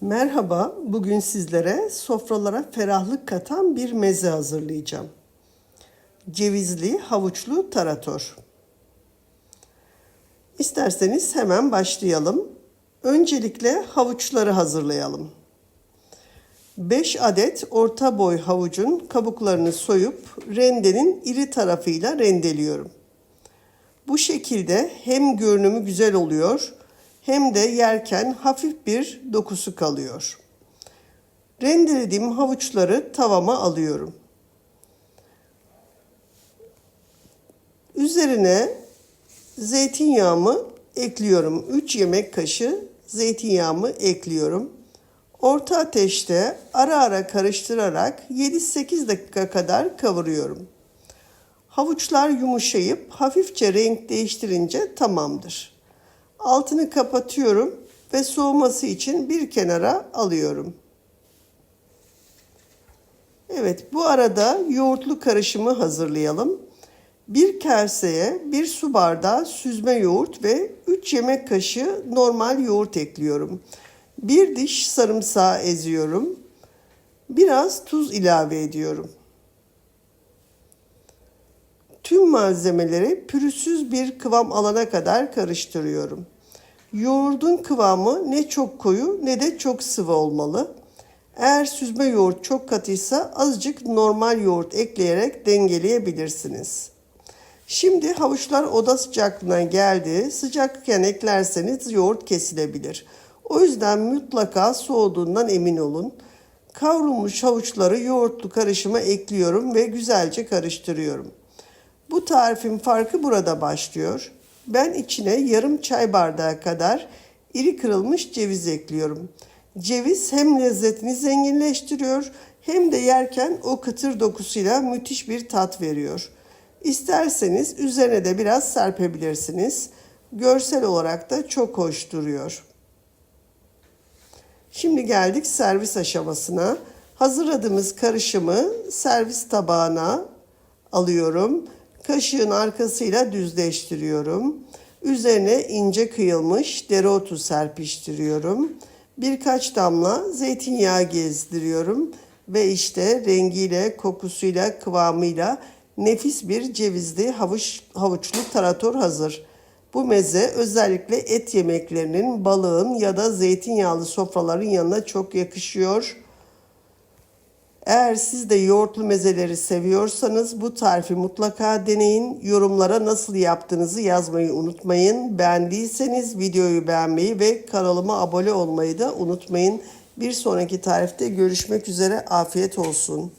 Merhaba, bugün sizlere sofralara ferahlık katan bir meze hazırlayacağım. Cevizli havuçlu tarator. İsterseniz hemen başlayalım. Öncelikle havuçları hazırlayalım. 5 adet orta boy havucun kabuklarını soyup rendenin iri tarafıyla rendeliyorum. Bu şekilde hem görünümü güzel oluyor hem de yerken hafif bir dokusu kalıyor. Rendelediğim havuçları tavama alıyorum. Üzerine zeytinyağımı ekliyorum. 3 yemek kaşığı zeytinyağımı ekliyorum. Orta ateşte ara ara karıştırarak 7-8 dakika kadar kavuruyorum. Havuçlar yumuşayıp hafifçe renk değiştirince tamamdır. Altını kapatıyorum ve soğuması için bir kenara alıyorum. Evet, bu arada yoğurtlu karışımı hazırlayalım. Bir kaseye bir su bardağı süzme yoğurt ve 3 yemek kaşığı normal yoğurt ekliyorum. Bir diş sarımsağı eziyorum. Biraz tuz ilave ediyorum. Tüm malzemeleri pürüzsüz bir kıvam alana kadar karıştırıyorum. Yoğurdun kıvamı ne çok koyu ne de çok sıvı olmalı. Eğer süzme yoğurt çok katıysa azıcık normal yoğurt ekleyerek dengeleyebilirsiniz. Şimdi havuçlar oda sıcaklığına geldi. Sıcakken eklerseniz yoğurt kesilebilir. O yüzden mutlaka soğuduğundan emin olun. Kavrulmuş havuçları yoğurtlu karışıma ekliyorum ve güzelce karıştırıyorum. Bu tarifin farkı burada başlıyor. Ben içine yarım çay bardağı kadar iri kırılmış ceviz ekliyorum. Ceviz hem lezzetini zenginleştiriyor hem de yerken o kıtır dokusuyla müthiş bir tat veriyor. İsterseniz üzerine de biraz serpebilirsiniz. Görsel olarak da çok hoş duruyor. Şimdi geldik servis aşamasına. Hazırladığımız karışımı servis tabağına alıyorum. Kaşığın arkasıyla düzleştiriyorum. Üzerine ince kıyılmış dereotu serpiştiriyorum. Birkaç damla zeytinyağı gezdiriyorum ve işte rengiyle, kokusuyla, kıvamıyla nefis bir cevizli havuç, havuçlu tarator hazır. Bu meze özellikle et yemeklerinin, balığın ya da zeytinyağlı sofraların yanına çok yakışıyor. Eğer siz de yoğurtlu mezeleri seviyorsanız bu tarifi mutlaka deneyin. Yorumlara nasıl yaptığınızı yazmayı unutmayın. Beğendiyseniz videoyu beğenmeyi ve kanalıma abone olmayı da unutmayın. Bir sonraki tarifte görüşmek üzere. Afiyet olsun.